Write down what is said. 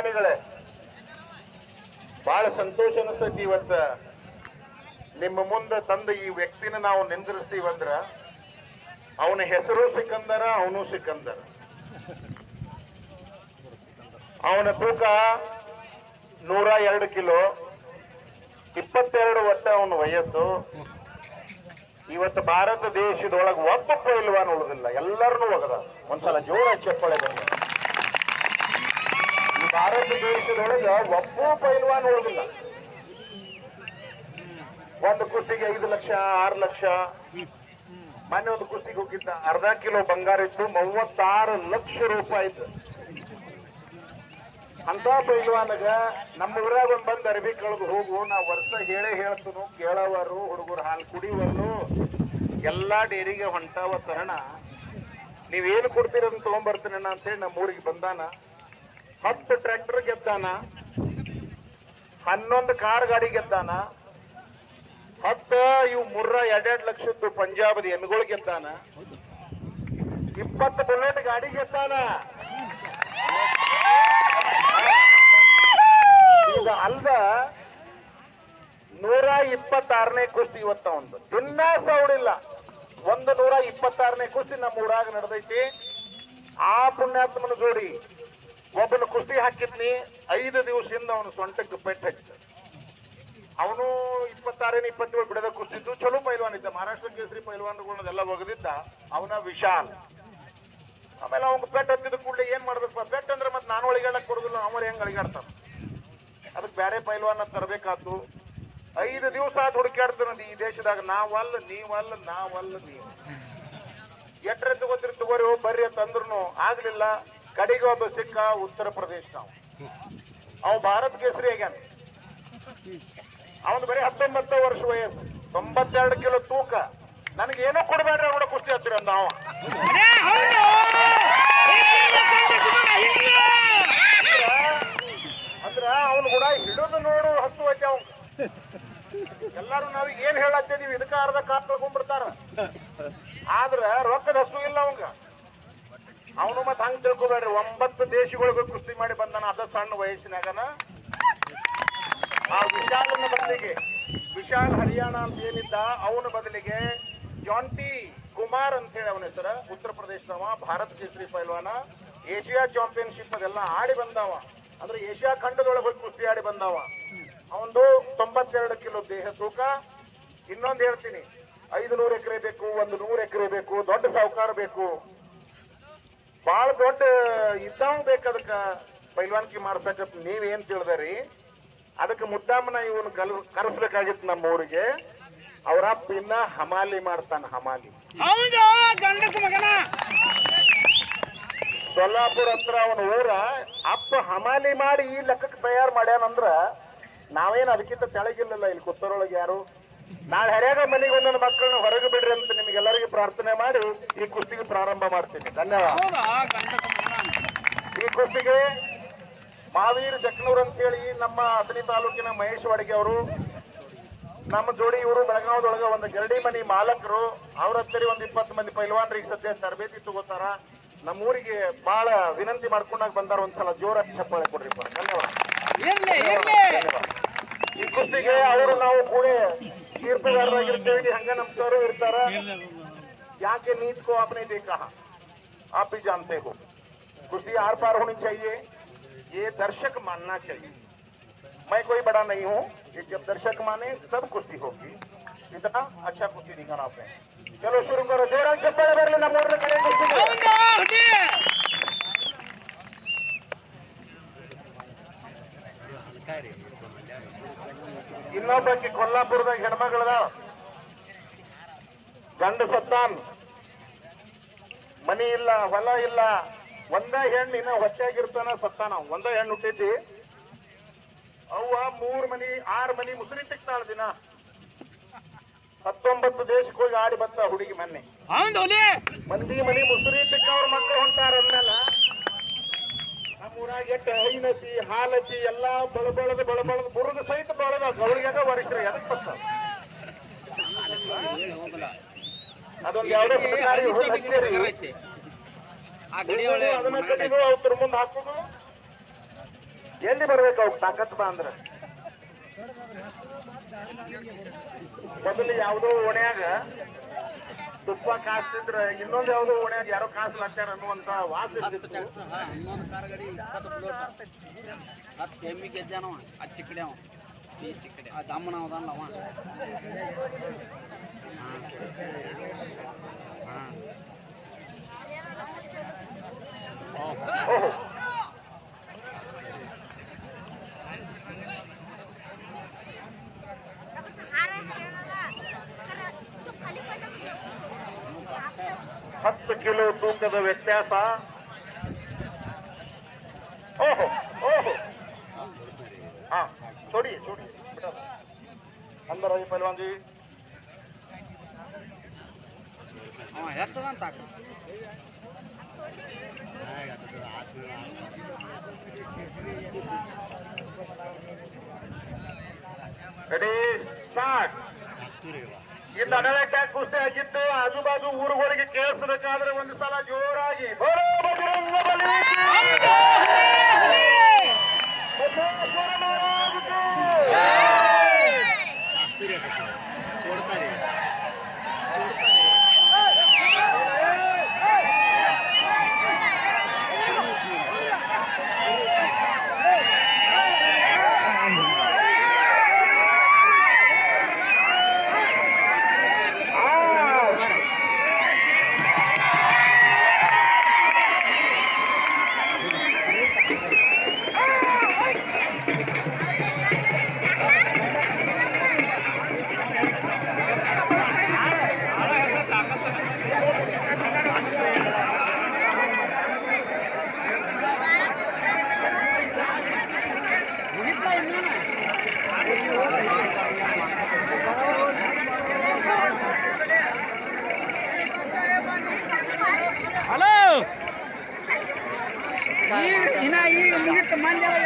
ಅಭಿಮಾನಿಗಳೇ ಬಹಳ ಸಂತೋಷ ಅನಿಸ್ತೈತಿ ಇವತ್ತ. ನಿಮ್ಮ ಮುಂದೆ ತಂದ ಈ ವ್ಯಕ್ತಿನ ನಾವು ನಿಂದಿರಿಸ್ತೀವಂದ್ರ ಅವನ ಹೆಸರು ಸಿಕ್ಕಂದರ ಅವನು ಸಿಕ್ಕಂದರ ಅವನ ತೂಕ ನೂರ ಎರಡು ಕಿಲೋ, ಇಪ್ಪತ್ತೆರಡು ವರ್ಷ ಅವನ ವಯಸ್ಸು. ಇವತ್ತು ಭಾರತ ದೇಶದೊಳಗೆ ಒಬ್ಬ ಪೈಲ್ವಾನ್ ಉಳಿದಿಲ್ಲ ಎಲ್ಲರನ್ನೂ ಒಗದ. ಒಂದ್ಸಲ ಜೋರ ಚಪ್ಪಳೆ ಬಂದ ಭಾರತ ದೇಶದೊಳಗೆ ಒಬ್ಬ ಪೈಲ್ವಾನ್ ಉಳಿದಿಲ್ಲ. ಒಂದು ಕುಸ್ತಿಗೆ ಐದು ಲಕ್ಷ, ಆರು ಲಕ್ಷ. ಮೊನ್ನೆ ಒಂದು ಕುಸ್ತಿಗೆ ಹೋಗಿದ್ದ, ಅರ್ಧ ಕಿಲೋ ಬಂಗಾರ ಇತ್ತು, ಮೂವತ್ತಾರು ಲಕ್ಷ ರೂಪಾಯಿ ಇತ್ತು. ಅಂತ ಪೈಲ್ವಾನಗ ನಮ್ಮ ಊರಾಗ ಒಂದು ಬಂದು ಅರ್ಬಿ ಕಳೆದು ಹೋಗು ನಾ ವರ್ಷ ಹೇಳೇ ಹೇಳ್ತನು, ಕೇಳವರು, ಹುಡುಗರು ಹಾಲು ಕುಡಿಯುವರು ಎಲ್ಲಾ ಡೇರಿಗೆ ಹೊಂಟಾವ ತರಣ. ನೀವೇನು ಕೊಡ್ತೀರಂತ ತಗೊಂಡ್ಬರ್ತೀನಿ ಅಂತೇಳಿ ನಮ್ಮ ಊರಿಗೆ ಬಂದಾನ. ಹತ್ತು ಟ್ರ್ಯಾಕ್ಟರ್ ಗೆದ್ದಾನ? ಹನ್ನೊಂದು ಕಾರ್ ಗಾಡಿ ಗೆದ್ದಾನ? ಹತ್ತ, ಇವು ಮುರ್ರ ಎರಡೆರಡು ಲಕ್ಷದ್ದು ಪಂಜಾಬದ ಎಮ್ಮೆಗಳು ಗೆದ್ದಾನ? ಇಪ್ಪತ್ತು ಬುಲೆಟ್ ಗಾಡಿ ಗೆದ್ದಾನ? ಈಗ ಅಲ್ದ ನೂರ ಇಪ್ಪತ್ತಾರನೇ ಕುಸ್ತಿ ಇವತ್ತ ಒಂದು. ದಿನ ಸೌಡಿಲ್ಲ. ಒಂದು ನೂರ ಇಪ್ಪತ್ತಾರನೇ ಕುಸ್ತಿ ನಮ್ಮ ಊರಾಗ ನಡೆದೈತಿ. ಆ ಪುಣ್ಯಾತ್ಮನ ಜೋಡಿ ಒಬ್ಬನ ಕುಸ್ತಿ ಹಾಕಿದ್ನಿ ಐದು ದಿವಸದಿಂದ ಅವನು ಸೊಂಟಕ್ಕೆ ಪೆಟ್ಟು ಹಚ್ಚಿದ. ಅವನು ಇಪ್ಪತ್ತಾರೇನು ಇಪ್ಪತ್ತೇಳು ಬಿಡದ ಕುಸ್ತಿದ್ದು ಚಲೋ ಪೈಲ್ವಾನ್ ಇದ್ದ. ಮಹಾರಾಷ್ಟ್ರ ಕೇಸರಿ ಪೈಲ್ವಾನ್ಗಳನ್ನೆಲ್ಲ ಒಗದಿದ್ದ. ಅವನ ವಿಶಾಲ್. ಆಮೇಲೆ ಅವ್ನ ಪೆಟ್ ಹತ್ತಿದ ಕೂಡಲೇ ಏನ್ ಮಾಡ್ಬೇಕು? ಪೆಟ್ ಅಂದ್ರೆ ಮತ್ತೆ ನಾನು ಒಳಗಾಡಕ್ ಕೊಡುದಿಲ್ಲ, ಅವ್ರು ಹೆಂಗ್ ಅಳಿಗಾಡ್ತಾನ ಅದಕ್ಕೆ ಬೇರೆ ಪೈಲ್ವಾನ ತರಬೇಕಾತು. ಐದು ದಿವಸ ಆದ್ ಹುಡುಕಾಡ್ತಾನ ಈ ದೇಶದಾಗ ನಾವಲ್ಲ, ನೀವಲ್ಲ, ನಾವಲ್ಲ, ನೀವು. ಎಟ್ರೆ ತಗೋತಿರ್ ತಗೋರಿ ಬರ್ರಿ ಅಂತ ಅಂದ್ರೂ ಆಗ್ಲಿಲ್ಲ. ಕಡೆಗೆ ಒಬ್ಬ ಸಿಕ್ಕ ಉತ್ತರ ಪ್ರದೇಶ ನಾವು. ಅವ ಭಾರತ ಕೇಸರಿ ಆಗ್ಯಾನ. ಅವನು ಬರೀ ಹತ್ತೊಂಬತ್ತು ವರ್ಷ ವಯಸ್ಸು. ತೊಂಬತ್ತೆರಡು ಕಿಲೋ ತೂಕ. ನನಗೆ ಏನೋ ಕೊಡಬೇಡ್ರಿ ಅವನ ಕುಸ್ತಿ ಹತ್ತಿರ ಅಂದ ಅವ. ಅಂದ್ರ ಅವನು ಕೂಡ ಹಿಡಿದು ನೋಡು ಹತ್ತು ಐತೆ ಅವ್ ಎಲ್ಲಾರು ನಾವು ಏನ್ ಹೇಳತ್ತೀವಿ ಇದಕ್ಕ ಅರ್ಧ ಕಾರ್ ಕಳ್ಕೊಂಡ್ಬಿಡ್ತಾರ. ಆದ್ರ ರೊಕ್ಕದ ಹಸು ಇಲ್ಲ ಅವಂಗ. ಅವನು ಮತ್ತೆ ಹಂಗೆ ತಿಳ್ಕೊಬೇಡ್ರಿ. ಒಂಬತ್ತು ದೇಶಗಳಿಗೆ ಕುಸ್ತಿ ಮಾಡಿ ಬಂದಾನ. ಅದ ಸಣ್ಣ ವಯಸ್ಸಿನಾಗನ. ಆ ವಿಶಾಲನ ಬದಲಿಗೆ, ವಿಶಾಲ್ ಹರಿಯಾಣ ಅಂತ ಏನಿದ್ದ, ಅವನ ಬದಲಿಗೆ ಜಾಂಟಿ ಕುಮಾರ್ ಅಂತ ಹೇಳಿ ಅವನ ಹೆಸರ. ಉತ್ತರ ಪ್ರದೇಶದವ ಭಾರತ ಕೇಸರಿ ಪೈಲ್ವಾನ. ಏಷ್ಯಾ ಚಾಂಪಿಯನ್ಶಿಪ್ ಅದೆಲ್ಲ ಆಡಿ ಬಂದಾವ. ಅಂದ್ರೆ ಏಷ್ಯಾ ಖಂಡದೊಳಗೆ ಹೋಗಿ ಕುಸ್ತಿ ಆಡಿ ಬಂದಾವ. ಅವನದು ತೊಂಬತ್ತೆರಡು ಕಿಲೋ ದೇಹ ತೂಕ. ಇನ್ನೊಂದು ಹೇಳ್ತೀನಿ. ಐದು ನೂರು ಎಕರೆ ಬೇಕು ಒಂದು ನೂರು ಎಕರೆ ಬೇಕು, ದೊಡ್ಡ ಸಾಹುಕಾರ ಬೇಕು. ಬಹಳ ದೊಡ್ಡ ಇದ್ದಾವ ಬೇಕು ಪೈಲ್ವಾನಿಕೆ ಪೈಲ್ವಾನ್ಕಿ ಮಾಡ್ಸಕತ್ ನೀವೇನ್ ತಿಳಿದರಿ? ಅದಕ್ಕೆ ಮುದ್ದಾಮನ ಇವನು ಕಲ್ ಕರೆಸ್ಬೇಕಾಗಿತ್ತು ನಮ್ಮ ಊರಿಗೆ. ಅವರ ಪಿನ್ನ ಹಮಾಲಿ ಮಾಡ್ತಾನ ಹಮಾಲಿ. ಸೊಲ್ಲಾಪುರ ಹತ್ರ ಅವನ ಊರ ಅಪ್ಪ ಹಮಾಲಿ ಮಾಡಿ ಈ ಲೆಕ್ಕಕ್ಕೆ ತಯಾರು ಮಾಡ್ಯಾನಂದ್ರ ನಾವೇನ್ ಅದಕ್ಕಿಂತ ತೆಳಗಿಲ್ಲಲ್ಲ ಇಲ್ಲಿ ಕುತ್ತರೊಳಗೆ ಯಾರು? ನಾಳೆ ಹರಿಯಾಗ ಮನೆಗೆ ಒಂದೊಂದು ಮಕ್ಕಳನ್ನ ಹೊರಗೆ ಬಿಡ್ರಿ ಅಂತ ನಿಮಗೆಲ್ಲರಿಗೂ ಪ್ರಾರ್ಥನೆ ಮಾಡಿ ಈ ಕುಸ್ತಿಗೆ ಪ್ರಾರಂಭ ಮಾಡ್ತೀನಿ. ಧನ್ಯವಾದ. ಈ ಕುಸ್ತಿಗೆ ಮಹಾವೀರ್ ಜಕ್ನೂರ್ ಅಂತ ಹೇಳಿ ನಮ್ಮ ಅಥಣಿ ತಾಲೂಕಿನ ಮಹೇಶ್ ವಾಡಿಗೆ ಅವರು ನಮ್ಮ ಜೋಡಿ ಇವರು ಬೆಳಗಾವದೊಳಗ ಒಂದು ಗರಡಿ ಮನಿ ಮಾಲಕರು. ಅವ್ರ ಹತ್ತಿರ ಒಂದ್ ಇಪ್ಪತ್ತು ಮಂದಿ ಪೈಲ್ವಾನ್ರಿಗೆ ಸದ್ಯ ತರಬೇತಿ ತಗೋತಾರ. ನಮ್ಮ ಊರಿಗೆ ಬಹಳ ವಿನಂತಿ ಮಾಡ್ಕೊಂಡಾಗ ಬಂದಾರ ಒಂದ್ಸಲ ಜೋರ ಚಪ್ಪಾಳೆ ಕೊಡ್ರಿಪ್ಪ ಇರ್ಲಿ ಧನ್ಯವಾದ. ಈ ಕುಸ್ತಿಗೆ ಅವರು ನಾವು ಕೂಡ ತೀರ್ಪುಗಾರರಾಗಿರ್ತೇವೆ ಹಂಗ ನಮ್ಮ ಸರ್ ಇರ್ತಾರ ಯಾಕೆ नीत को आपने देखा आप भी जानते हो कुश्ती आर पार होनी चाहिए ये दर्शक मानना चाहिए मैं कोई बड़ा नहीं हूँ ये जब दर्शक माने सब कुश्ती होगी इतना अच्छा कुश्ती दिखाना आपने चलो शुरू करो जोर चप्पल बरली ನಮ್ಮ ಊರಿನ ಕಡೆ ಇನ್ನೊಬ್ಬಕ್ಕೆ ಕೊಲ್ಲಾಪುರದ ಹೆಣ್ಮಗಳದ ಗಂಡ ಸತ್ತಾನ್. ಮನಿ ಇಲ್ಲ ಹೊಲ ಇಲ್ಲ. ಒಂದ ಹೆಣ್ಣು ಇನ್ನ ಹೊಟ್ಟೆಯಾಗಿರ್ತಾನ ಸತ್ತಾನ. ಒಂದೇ ಹೆಣ್ಣು ಹುಟ್ಟೈತಿ ಅವ್ವ ಮೂರ್ ಮನಿ ಆರ್ ಮನಿ ಮುಸುರಿ ತಿಕ್ತಾಳ ದಿನ. ಹತ್ತೊಂಬತ್ತು ದೇಶಕ್ಕೆ ಹೋಗಿ ಆಡಿ ಬತ್ತ ಹುಡುಗಿ ಮೊನ್ನೆ. ಮಂದಿ ಮನಿ ಮುಸುರಿ ತಿಕ್ಕವ್ರ ಮಕ್ಕಳು ಹೊಂಟಾರ ಅಂದ್ಮೇಲೆ ನಮ್ಮ ಎಟ್ಟ ಹೈನತಿ ಹಾಲತಿ ಎಲ್ಲಾ ಬಳಬಳದ ಬಳಬಳದ ಬುರುದ ಸಹಿತ ಬಳದ ಗೌಳಿಗಾಗ ವರಿಷ್ಠರು ಎದಕ್ ಬರ್ತಾರ ಅದೊಂದು ಯಾವ್ದೋ ಅದನ್ನ ಅವ್ರ ಮುಂದೆ ಹಾಕುದು. ಎಲ್ಲಿ ಬರ್ಬೇಕು ಅವ್ಕ? ತಾಕತ್ ಬಾ ಅಂದ್ರ. ಮೊದಲು ಯಾವುದೋ ಓಣ್ಯಾಗ ತುಪ್ಪ ಕಾಸ್ತಿದ್ರೆ ಇನ್ನೊಂದು ಯಾವುದೋ ಓಣ್ಯಾಗ ಯಾರೋ ಕಾಸು ಹಾಕ್ಯಾರ ಅನ್ನುವಂತ ವಾಸ ಇನ್ನೊಂದು ಕಾರ್ ಗಾಡಿ ಇಪ್ಪತ್ತು ಪ್ಲೋಟ್ ಹತ್ತು ಎಮ್ಮಿ ಗೆದ್ದಾನವ ಆ ಚಿಕ್ಕಡೆ ಅವ ಆ ದಮ್ಮನ ಅವದಲ್ಲ ಅವ. ಹಾಂ ಓಹೋ ಹತ್ತು ಕಿಲೋ ತೂಕದ ವ್ಯತ್ಯಾಸ ಓಹೋ ಓಹೋ ಹಾ छोड़िए छोड़िए बेटा अंदर आइए पहलवान जी ಅವ ಹೆಚ್ಚದಂತ ಆಕ ಟ್ಯಾಕ್ ಕುಸ್ತಿ ಆಗಿತ್ತು. ಆಜು ಬಾಜು ಊರುಗಳಿಗೆ ಕೇಳಿಸಬೇಕಾದ್ರೆ ಒಂದು ಸಲ ಜೋರಾಗಿ. ಬೋಲೋ ಈಗ ಮುಗಿತು ಮಂದಿ